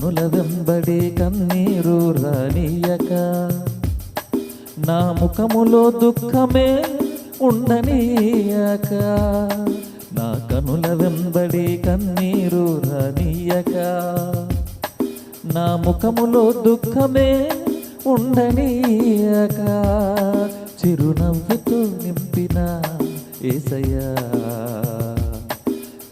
కనుల వెంబడి కన్నీరు రానియక. నా ముఖములో దుఃఖమే ఉండనీయక. నా కనుల వెంబడి కన్నీరు రానియక. నా ముఖములో దుఃఖమే ఉండనీయక. చిరునవ్వుతో నింపిన ఏసయ్యా.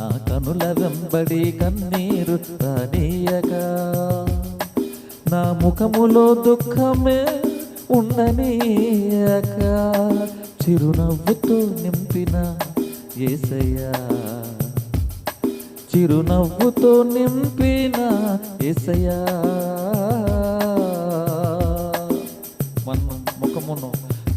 నా కనుల వెంబడి కన్నీరు రానీయగా నా ముఖములో దుఃఖమే ఉండనీయక. చిరునవ్వుతో నింపిన ఏసయ్యా. చిరునవ్వుతో నింపిన ఏసయ్యా. మన ముఖమును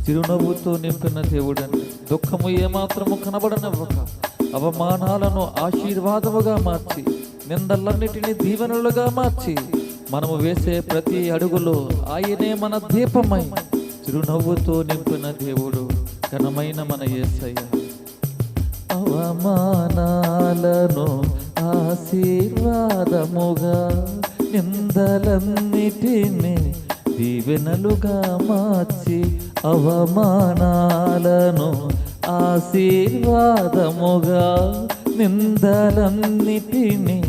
చిరునవ్వుతో నింపిన దేవుడని దుఃఖము ఏమాత్రము కనబడనివ్వక. అవమానాలను ఆశీర్వాదముగా మార్చి నిందలన్నిటినీ దీవెనలుగా మార్చి మనము వేసే ప్రతి అడుగులో ఆయనే మన దీపమై చిరునవ్వుతో నింపిన దేవుడు ఘనమైన మన ఏసయ్య అవమానాలను ఆశీర్వాదముగా నిందలన్నిటినీ దీవెనలుగా మార్చి అవమానాలను ఆశీర్వాదముగా నిందలన్నిటినీ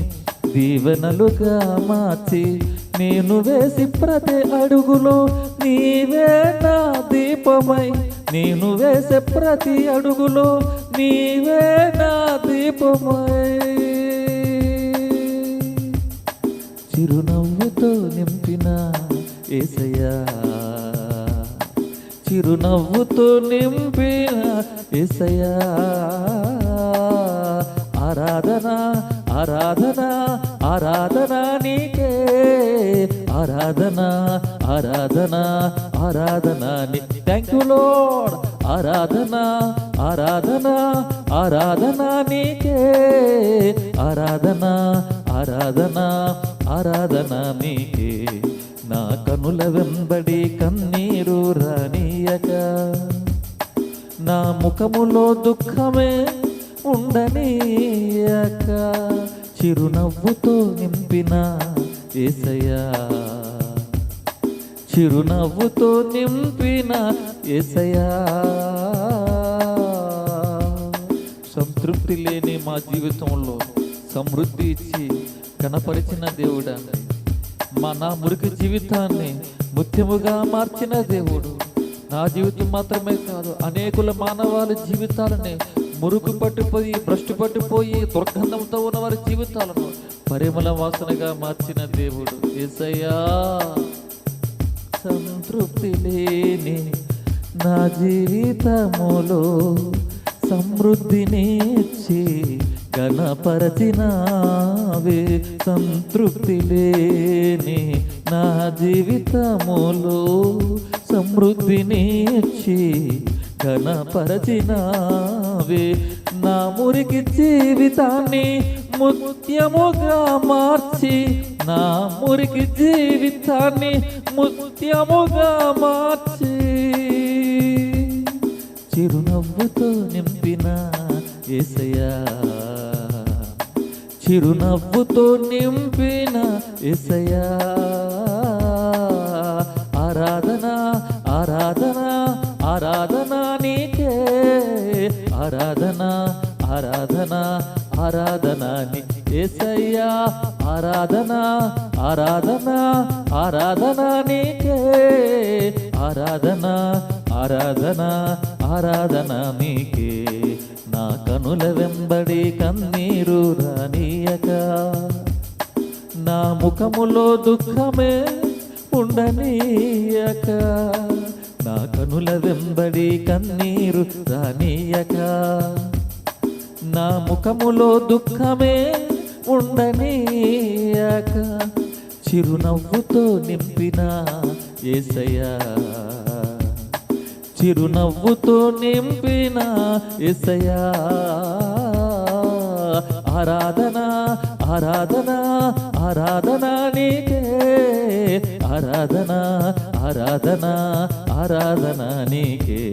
దీవెనలుగా మార్చి నేను వేసి ప్రతి అడుగులో నీవే నా దీపమై నేను వేసే ప్రతి అడుగులో నీవే నా దీపమై. చిరునవ్వుతో నింపిన ఏసయ్యా చిరునవ్వుతో నింపిన ఏసయ్యా. ఆరాధన ఆరాధన ఆరాధన నీకే. ఆరాధన ఆరాధన ఆరాధన థ్యాంక్ యూ లోడ్ ఆరాధన ఆరాధన ఆరాధన నీకే. ఆరాధన ఆరాధన ఆరాధన నీకే. నా కనుల వెంబడి కన్నీరు రానియక. నా ముఖములో దుఃఖమే ఉండనీయక. చిరునవ్వుతో నింపిన ఏసయ్యా. చిరునవ్వుతో నింపిన ఏసయ్యా. సంతృప్తి లేని మా జీవితంలో సమృద్ధి ఇచ్చి కనపరిచిన దేవుడా. మా నా మురికి జీవితాన్ని ముత్యముగా మార్చిన దేవుడు. నా జీవితం మాత్రమే కాదు అనేకుల మానవాళి జీవితాలని మురుకు పట్టిపోయి భ్రష్టు పట్టిపోయి దుర్గంధంతో ఉన్న వారి జీవితాలను పరిమళ వాసనగా మార్చిన దేవుడు. ఏసయ్యా సంతృప్తి లేని నా జీవితములో సమృద్ధినిచ్చి గణపరచినావే సంతృప్తి లేని నా జీవితములో సమృద్ధినిచ్చి ఘనపరచినావే నా మురికి జీవితాన్ని ముత్యముగా మార్చి నా మురికి జీవితాన్ని ముత్యముగా మార్చి చిరునవ్వుతో నింపిన ఏసయా చిరునవ్వుతో నింపిన ఎసయా ఆరాధన ఆరాధన ఆరాధన నీకే. ఆరాధన ఆరాధన ఆరాధన నీ ఏసయ్యా. ఆరాధన ఆరాధన ఆరాధన నీకే. ఆరాధన ఆరాధన ఆరాధన నీకే. నా కనుల వెంబడి కన్నీరు రానియక. నా ముఖములో దుఃఖమే ఉండనీయక. నా కనుల వెంబడి కన్నీరు రానీయక. నా ముఖములో దుఃఖమే ఉండనీయక. చిరునవ్వుతో నింపిన ఏసయ్యా. చిరునవ్వుతో నింపిన ఎసయా ఆరాధన ఆరాధన ఆరాధన నీకే. ఆరాధన ఆరాధన ఆరాధన నీకే.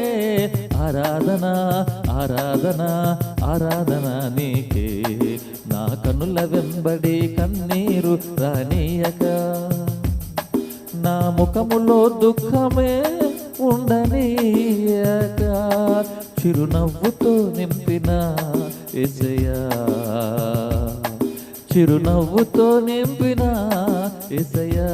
ఆరాధన ఆరాధన ఆరాధన నీకే. నా కనుల వెంబడి కన్నీరు రానీయక. నా ముఖములో దుఃఖమే ఉండనీయక. చిరునవ్వుతో నింపిన ఎసయా చిరునవ్వుతో నింపిన ఎసయా